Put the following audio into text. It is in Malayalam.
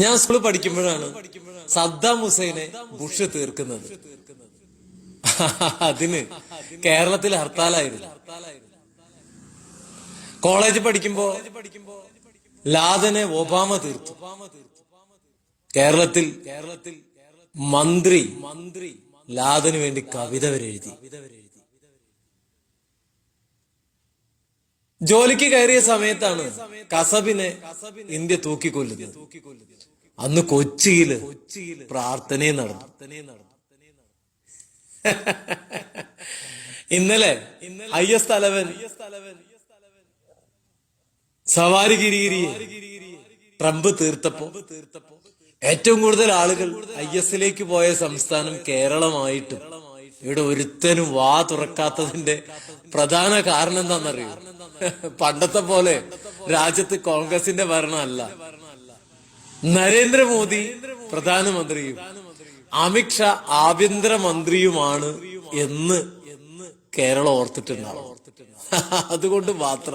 ഞാൻ സ്കൂളിൽ പഠിക്കുമ്പോഴാണ് സദ്ദാം ഹുസൈനെ ബുഷ് തീർക്കുന്നത്. അതിന് കേരളത്തിൽ ഹർത്താലായിരുന്നു. കോളേജ് പഠിക്കുമ്പോ ലാദനെ ഒബാമ തീർത്തു. കേരളത്തിൽ കേരളത്തിൽ മന്ത്രി മന്ത്രി ലാദന് വേണ്ടി കവിത വരെ എഴുതി ജോലിക്ക് കയറിയ സമയത്താണ് കസബിനെ ഇന്ത്യ തൂക്കിക്കൊല്ലുന്നത്. അന്ന് കൊച്ചിയിൽ പ്രാർത്ഥനയും നടന്നു. ഇന്നലെ ഐ എസ് തലവൻ സവാരി ഗിരിഗിരിയെ ട്രംപ് തീർത്തപ്പോ ഏറ്റവും കൂടുതൽ ആളുകൾ ഐ എസിലേക്ക് പോയ സംസ്ഥാനം കേരളമായിട്ടും ഇവിടെ ഒരുത്തനും വാ തുറക്കാത്തതിന്റെ പ്രധാന കാരണം എന്താണെന്നറിയോ? പണ്ടത്തെ പോലെ രാജ്യത്ത് കോൺഗ്രസിന്റെ ഭരണമല്ല. നരേന്ദ്രമോദി പ്രധാനമന്ത്രിയും അമിത്ഷാ ആഭ്യന്തരമന്ത്രിയുമാണ് എന്ന് കേരളം ഓർത്തിട്ടുണ്ടാവും. അതുകൊണ്ട് മാത്ര.